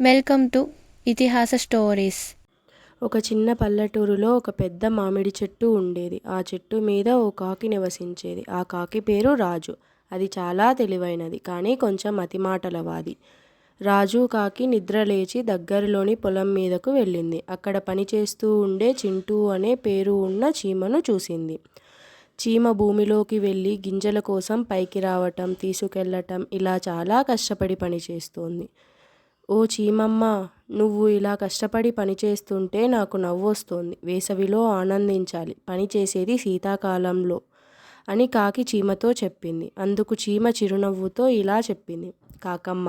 Welcome to ఇతిహాస stories ఒక చిన్న పల్లెటూరులో ఒక పెద్ద మామిడి చెట్టు ఉండేది. ఆ చెట్టు మీద ఓ కాకి నివసించేది. ఆ కాకి పేరు రాజు. అది చాలా తెలివైనది కానీ కొంచెం అతిమాటలవాది రాజు కాకి నిద్ర లేచి దగ్గరలోని పొలం మీదకు వెళ్ళింది. అక్కడ పనిచేస్తూ ఉండే చింటూ అనే పేరు ఉన్న చీమను చూసింది. చీమ భూమిలోకి వెళ్ళి గింజల కోసం పైకి రావటం తీసుకెళ్ళటం ఇలా చాలా కష్టపడి పనిచేస్తోంది ఓ చీమమ్మ నువ్వు ఇలా కష్టపడి పనిచేస్తుంటే నాకు నవ్వొస్తోంది. వేసవిలో ఆనందించాలి. పని చేసేది శీతాకాలంలో అని కాకి చీమతో చెప్పింది. అందుకు చీమ చిరునవ్వుతో ఇలా చెప్పింది. కాకమ్మ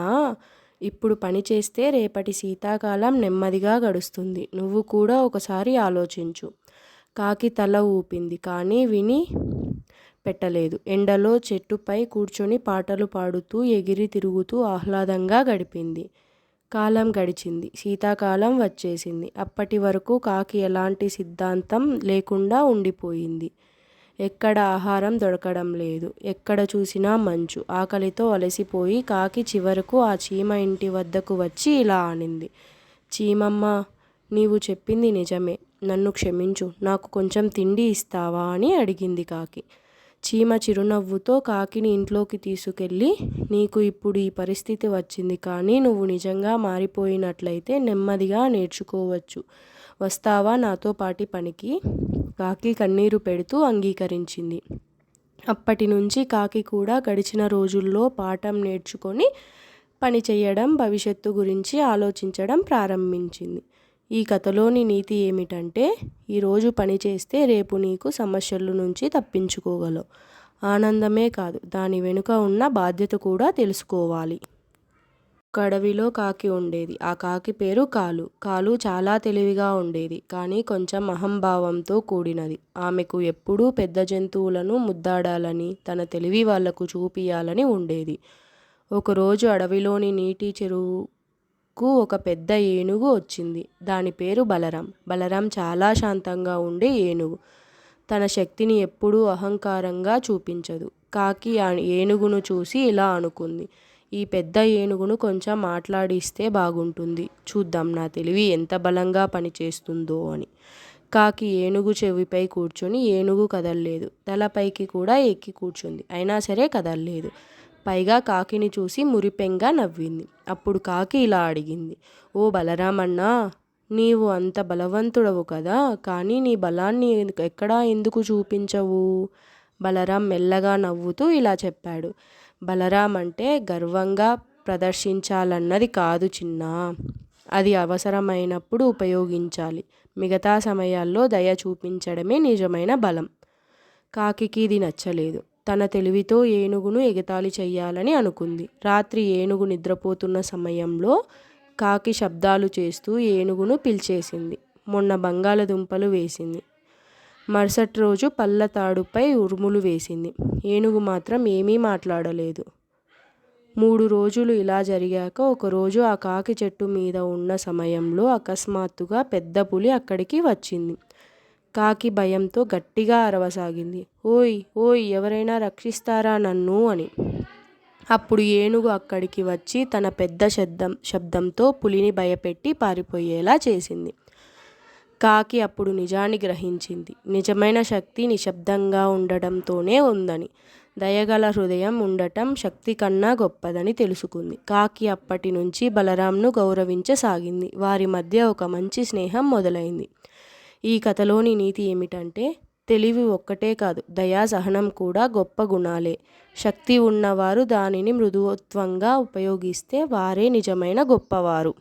ఇప్పుడు పని చేస్తే రేపటి శీతాకాలం నెమ్మదిగా గడుస్తుంది. నువ్వు కూడా ఒకసారి ఆలోచించు. కాకి తల ఊపింది. కానీ విని పెట్టలేదు. ఎండలో చెట్టుపై కూర్చొని పాటలు పాడుతూ ఎగిరి తిరుగుతూ ఆహ్లాదంగా గడిపింది. కాలం గడిచింది. శీతాకాలం వచ్చేసింది. అప్పటి వరకు కాకి ఎలాంటి సిద్ధాంతం లేకుండా ఉండిపోయింది. ఎక్కడ ఆహారం దొరకడం లేదు. ఎక్కడ చూసినా మంచు. ఆకలితో అలసిపోయి కాకి చివరకు ఆ చీమ ఇంటి వద్దకు వచ్చి ఇలా ఆనింది చీమమ్మ నీవు చెప్పింది నిజమే. నన్ను క్షమించు. నాకు కొంచెం తిండి ఇస్తావా? అని అడిగింది కాకి. చీమ చిరునవ్వుతో కాకిని ఇంట్లోకి తీసుకెళ్ళి నీకు ఇప్పుడు ఈ పరిస్థితి వచ్చింది కానీ నువ్వు నిజంగా మారిపోయినట్లయితే నెమ్మదిగా నేర్చుకోవచ్చు. వస్తావా నాతో పాటి పనికి? కాకి కన్నీరు పెడుతూ అంగీకరించింది. అప్పటి నుంచి కాకి కూడా గడిచిన రోజుల్లో పాఠం నేర్చుకొని పని చేయడం భవిష్యత్తు గురించి ఆలోచించడం ప్రారంభించింది. ఈ కథలోని నీతి ఏమిటంటే ఈరోజు పని చేస్తే రేపు నీకు సమస్యల నుంచి తప్పించుకోగలవు. ఆనందమే కాదు దాని వెనుక ఉన్న బాధ్యత కూడా తెలుసుకోవాలి. ఒక అడవిలో కాకి ఉండేది. ఆ కాకి పేరు కాలు. కాలు చాలా తెలివిగా ఉండేది కానీ కొంచెం అహంభావంతో కూడినది. ఆమెకు ఎప్పుడూ పెద్ద జంతువులను ముద్దాడాలని తన తెలివి వాళ్ళకు చూపియాలని ఉండేది. ఒకరోజు అడవిలోని నీటి చెరువు చెరువుకు ఒక పెద్ద ఏనుగు వచ్చింది. దాని పేరు బలరాం. బలరాం చాలా శాంతంగా ఉండే ఏనుగు. తన శక్తిని ఎప్పుడూ అహంకారంగా చూపించదు. కాకి ఆ ఏనుగును చూసి ఇలా అనుకుంది. ఈ పెద్ద ఏనుగును కొంచెం మాట్లాడిస్తే బాగుంటుంది. చూద్దాం నా తెలివి ఎంత బలంగా పనిచేస్తుందో అని. కాకి ఏనుగు చెవిపై కూర్చొని ఏనుగు కదలలేదు. తలపైకి కూడా ఎక్కి కూర్చుంది. అయినా సరే కదలలేదు. పైగా కాకిని చూసి మురిపెంగా నవ్వింది. అప్పుడు కాకి ఇలా అడిగింది ఓ బలరామన్నా నీవు అంత బలవంతుడవు కదా కానీ నీ బలాన్ని ఎక్కడా ఎందుకు చూపించవు? బలరాం మెల్లగా నవ్వుతూ ఇలా చెప్పాడు బలరాం అంటే గర్వంగా ప్రదర్శించాలన్నది కాదు చిన్న అది అవసరమైనప్పుడు ఉపయోగించాలి. మిగతా సమయాల్లో దయ చూపించడమే నిజమైన బలం. కాకికి ఇది నచ్చలేదు. తన తెలివితో ఏనుగును ఎగతాళి చేయాలని అనుకుంది. రాత్రి ఏనుగు నిద్రపోతున్న సమయంలో కాకి శబ్దాలు చేస్తూ ఏనుగును పిలిచేసింది. మొన్న బంగాళదుంపలు వేసింది. మరుసటి రోజు పళ్ళ తాడుపై ఉరుములు వేసింది. ఏనుగు మాత్రం ఏమీ మాట్లాడలేదు. మూడు రోజులు ఇలా జరిగాక ఒకరోజు ఆ కాకి చెట్టు మీద ఉన్న సమయంలో అకస్మాత్తుగా పెద్ద పులి అక్కడికి వచ్చింది. కాకి భయంతో గట్టిగా అరవసాగింది. ఓయ్ ఓయ్ ఎవరైనా రక్షిస్తారా నన్ను? అని. అప్పుడు ఏనుగు అక్కడికి వచ్చి తన పెద్ద శబ్దం శబ్దంతో పులిని భయపెట్టి పారిపోయేలా చేసింది. కాకి అప్పుడు నిజాన్ని గ్రహించింది. నిజమైన శక్తి నిశ్శబ్దంగా ఉండడంతోనే ఉందని. దయగల హృదయం ఉండటం శక్తి కన్నా గొప్పదని తెలుసుకుంది. కాకి అప్పటి నుంచి బలరాంను గౌరవించసాగింది. వారి మధ్య ఒక మంచి స్నేహం మొదలైంది. ఈ కథలోని నీతి ఏమిటంటే తెలివి ఒక్కటే కాదు దయా సహనం కూడా గొప్ప గుణాలే. శక్తి ఉన్నవారు దానిని మృదుత్వంగా ఉపయోగిస్తే వారే నిజమైన గొప్పవారు.